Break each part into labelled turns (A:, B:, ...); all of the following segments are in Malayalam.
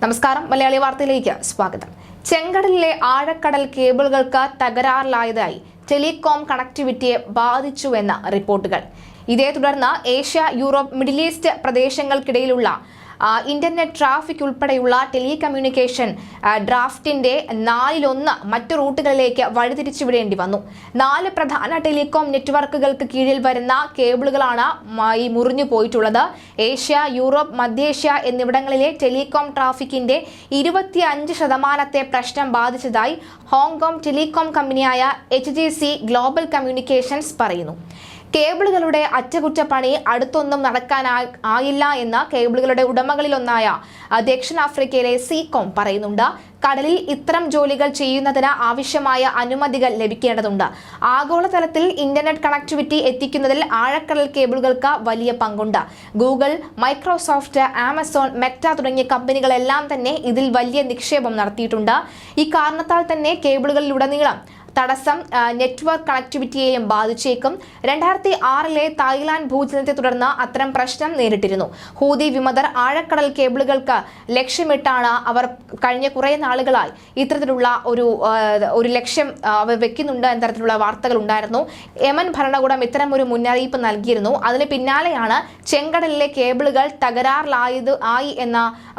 A: നമസ്കാരം. മലയാളി വാർത്തയിലേക്ക് സ്വാഗതം. ചെങ്കടലിലെ ആഴക്കടൽ കേബിളുകൾക്ക് തകരാറിലായതായി ടെലികോം കണക്ടിവിറ്റിയെ ബാധിച്ചുവെന്ന റിപ്പോർട്ടുകൾ. ഇതേ തുടർന്ന് ഏഷ്യ യൂറോപ്പ് മിഡിൽ ഈസ്റ്റ് പ്രദേശങ്ങൾക്കിടയിലുള്ള ഇന്റർനെറ്റ് ട്രാഫിക് ഉൾപ്പെടെയുള്ള ടെലികമ്മ്യൂണിക്കേഷൻ ഡ്രാഫ്റ്റിന്റെ നാലിലൊന്ന് മറ്റു റൂട്ടുകളിലേക്ക് വഴിതിരിച്ചുവിടേണ്ടി വന്നു. നാല് പ്രധാന ടെലികോം നെറ്റ്വർക്കുകൾക്ക് കീഴിൽ വരുന്ന കേബിളുകളാണ് ഈ മുറിഞ്ഞു പോയിട്ടുള്ളത്. ഏഷ്യ യൂറോപ്പ് മധ്യേഷ്യ എന്നിവിടങ്ങളിലെ ടെലികോം ട്രാഫിക്കിന്റെ ഇരുപത്തിയഞ്ച് ശതമാനത്തെ പ്രശ്നം ബാധിച്ചതായി ഹോങ്കോങ് ടെലികോം കമ്പനിയായ എച്ച് ഗ്ലോബൽ കമ്മ്യൂണിക്കേഷൻസ് പറയുന്നു. കേബിളുകളുടെ അറ്റകുറ്റപ്പണി അടുത്തൊന്നും നടക്കാൻ ആയില്ല എന്ന് കേബിളുകളുടെ ഉടമകളിലൊന്നായ ദക്ഷിണാഫ്രിക്കയിലെ സീകോം പറയുന്നുണ്ട്. കടലിൽ ഇത്തരം ജോലികൾ ചെയ്യുന്നതിന് ആവശ്യമായ അനുമതികൾ ലഭിക്കേണ്ടതുണ്ട്. ആഗോളതലത്തിൽ ഇന്റർനെറ്റ് കണക്ടിവിറ്റി എത്തിക്കുന്നതിൽ ആഴക്കടൽ കേബിളുകൾക്ക് വലിയ പങ്കുണ്ട്. ഗൂഗിൾ മൈക്രോസോഫ്റ്റ് ആമസോൺ മെറ്റ തുടങ്ങിയ കമ്പനികളെല്ലാം തന്നെ ഇതിൽ വലിയ നിക്ഷേപം നടത്തിയിട്ടുണ്ട്. ഈ കാരണത്താൽ തന്നെ കേബിളുകളിലുടനീളം തടസ്സം നെറ്റ്വർക്ക് കണക്ടിവിറ്റിയെയും ബാധിച്ചേക്കും. രണ്ടായിരത്തി ആറിലെ തായ്ലാന്റ് ഭൂചലനത്തെ തുടർന്ന് അത്തരം പ്രശ്നം നേരിട്ടിരുന്നു. ഹൂതി വിമതർ ആഴക്കടൽ കേബിളുകൾക്ക് ലക്ഷ്യമിട്ടാണ് അവർ കഴിഞ്ഞ കുറേ നാളുകളായി ഇത്തരത്തിലുള്ള ഒരു ഒരു ലക്ഷ്യം അവർ വെക്കുന്നുണ്ട് എന്ന തരത്തിലുള്ള വാർത്തകൾ ഉണ്ടായിരുന്നു. യമൻ ഭരണകൂടം ഇത്തരം ഒരു മുന്നറിയിപ്പ് നൽകിയിരുന്നു. അതിന് പിന്നാലെയാണ് ചെങ്കടലിലെ കേബിളുകൾ തകരാറിലായത് ആയി എന്ന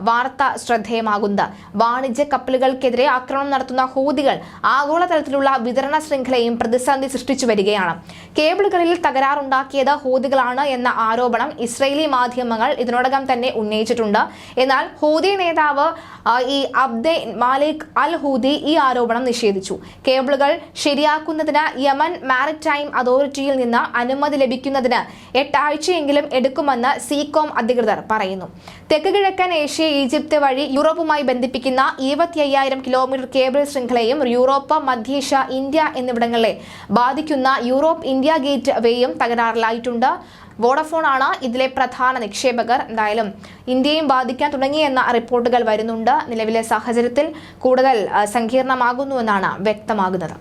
A: വാർത്ത ശ്രദ്ധേയമാകുന്നത്. വാണിജ്യ കപ്പലുകൾക്കെതിരെ ആക്രമണം നടത്തുന്ന ഹൂതികൾ ആഗോളതലത്തിലുള്ള വിതരണ ശൃംഖലയും പ്രതിസന്ധി സൃഷ്ടിച്ചു വരികയാണ്. കേബിളുകളിൽ തകരാറുണ്ടാക്കിയത് ഹൂതികളാണ് എന്ന ആരോപണം ഇസ്രയേലി മാധ്യമങ്ങൾ ഇതിനോടകം തന്നെ ഉന്നയിച്ചിട്ടുണ്ട്. എന്നാൽ ഹൂതി നേതാവ് ഈ അബ്ദെ മാലിക് അൽ ഹൂദി ഈ ആരോപണം നിഷേധിച്ചു. കേബിളുകൾ ശരിയാക്കുന്നതിന് യമൻ മാരിടൈം അതോറിറ്റിയിൽ നിന്ന് അനുമതി ലഭിക്കുന്നതിന് എട്ടാഴ്ചയെങ്കിലും എടുക്കുമെന്ന് സീകോം അധികൃതർ പറയുന്നു. തെക്ക് കിഴക്കൻ ഏഷ്യ ഈജിപ്ത് വഴി യൂറോപ്പുമായി ബന്ധിപ്പിക്കുന്ന ഇരുപത്തി അയ്യായിരം കിലോമീറ്റർ കേബിൾ ശൃംഖലയും യൂറോപ്പ് മധ്യേഷ്യ ഇന്ത്യ എന്നിവിടങ്ങളെ ബാധിക്കുന്ന യൂറോപ്പ് ഇന്ത്യ ഗേറ്റ് വേയും തകരാറിലായിട്ടുണ്ട്. വോഡഫോൺ ആണ് ഇതിലെ പ്രധാന നിക്ഷേപകർ. എന്തായാലും ഇന്ത്യയും ബാധിക്കാൻ തുടങ്ങിയെന്ന റിപ്പോർട്ടുകൾ വരുന്നുണ്ട്. നിലവിലെ സാഹചര്യത്തിൽ കൂടുതൽ സങ്കീർണമാകുന്നുവെന്നാണ് വ്യക്തമാകുന്നത്.